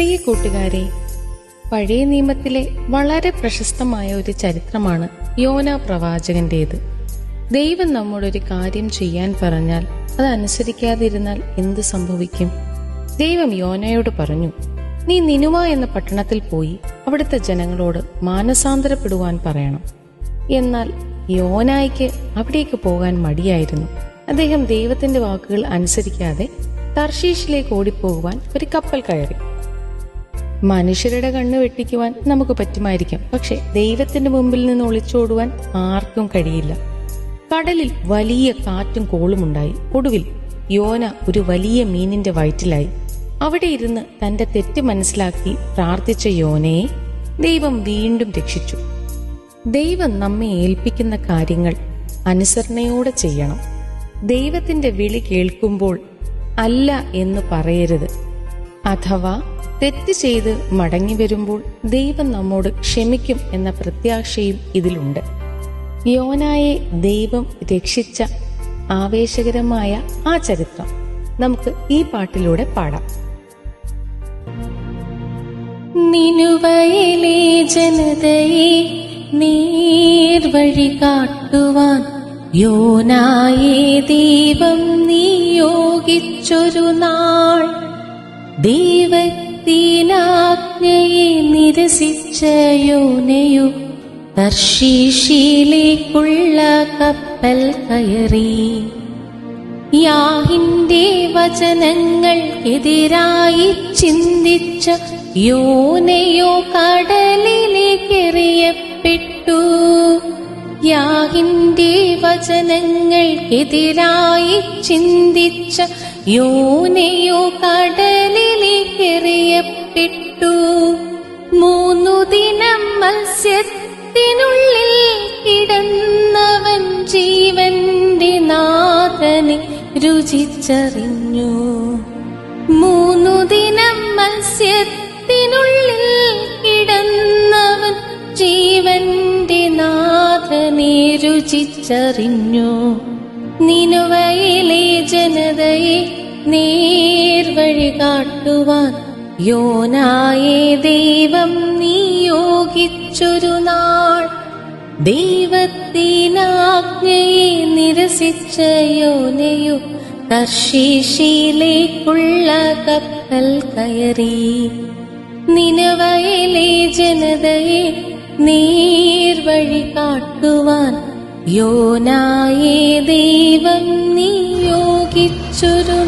കൂട്ടുകാരെ പഴയ നിയമത്തിലെ വളരെ പ്രശസ്തമായ ഒരു ചരിത്രമാണ് യോന പ്രവാചകന്റേത്. ദൈവം നമ്മോടൊരു കാര്യം ചെയ്യാൻ പറഞ്ഞാൽ അത് അനുസരിക്കാതിരുന്നാൽ എന്ത് സംഭവിക്കും? ദൈവം യോനയോട് പറഞ്ഞു നീ നിനുവ എന്ന പട്ടണത്തിൽ പോയി അവിടുത്തെ ജനങ്ങളോട് മാനസാന്തരപ്പെടുവാൻ പറയണം. എന്നാൽ യോനായ്ക്ക് അവിടേക്ക് പോകാൻ മടിയായിരുന്നു. അദ്ദേഹം ദൈവത്തിന്റെ വാക്കുകൾ അനുസരിക്കാതെ തർശീഷിലേക്ക് ഓടിപ്പോകുവാൻ ഒരു കപ്പൽ കയറി. മനുഷ്യരുടെ കണ്ണ് വെട്ടിക്കുവാൻ നമുക്ക് പറ്റുമായിരിക്കും. പക്ഷെ ദൈവത്തിന്റെ മുമ്പിൽ നിന്ന് ഒളിച്ചോടുവാൻ ആർക്കും കഴിയില്ല. കടലിൽ വലിയ കാറ്റും കോളും ഉണ്ടായി. ഒടുവിൽ യോന ഒരു വലിയ മീനിന്റെ വയറ്റിലായി. അവിടെ ഇരുന്ന് തന്റെ തെറ്റ് മനസ്സിലാക്കി പ്രാർത്ഥിച്ച യോനയെ ദൈവം വീണ്ടും രക്ഷിച്ചു. ദൈവം നമ്മെ ഏൽപ്പിക്കുന്ന കാര്യങ്ങൾ അനുസരണയോടെ ചെയ്യണം. ദൈവത്തിന്റെ വിളി കേൾക്കുമ്പോൾ അല്ല എന്ന് പറയരുത്. അഥവാ തെറ്റ് ചെയ്ത് മടങ്ങി വരുമ്പോൾ ദൈവം നമ്മോട് ക്ഷമിക്കും എന്ന പ്രത്യാശയും ഇതിലുണ്ട്. യോനായെ ദൈവം രക്ഷിച്ച ആവേശകരമായ ആ ചരിത്രം നമുക്ക് ഈ പാട്ടിലൂടെ പാടാം. നിനുവയിലെ ജനതയെ നീർവഴി കാട്ടുവാൻ യോനായെ ദൈവം നിയോഗിച്ചൊരു നാൾ ദൈവത്തിനാജ്ഞയെ നിരസിച്ച യോനയു തർശീഷിയിലേക്കുള്ള കപ്പൽ കയറി. യാഹിന്റെ വചനങ്ങൾക്കെതിരായി ചിന്തിച്ച യോനയോ കടലിലേക്കെറിയപ്പെട്ടു. യാഹിന്റെ വചനങ്ങൾക്കെതിരായി ചിന്തിച്ച യോനയോ കടലിലേക്കെറിയപ്പെട്ടു മൂന്നു ദിനം മത്സ്യത്തിനുള്ളിൽ കിടന്നവൻ ജീവന്റെ നാഥനെ രുചിച്ചറിഞ്ഞു. മൂന്നു ദിനം മത്സ്യത്തിനുള്ളിൽ കിടന്നവൻ നാഥനെ രുചിച്ചറിഞ്ഞു നിനുവയിലെ ജനതയെ നേർവഴി കാട്ടുവാൻ യോനായെ ദൈവം നിയോഗിച്ചൊരു നാൾ. ദൈവത്തിനാജ്ഞയെ നിരസിച്ച യോനയു തർശീഷിയിലേക്കുള്ള കപ്പൽ കയറി. നിനവയിലെ ജനതയെ നേർവഴി കാട്ടുവാൻ യോനായെ ദൈവം നിയോഗിച്ചൊരു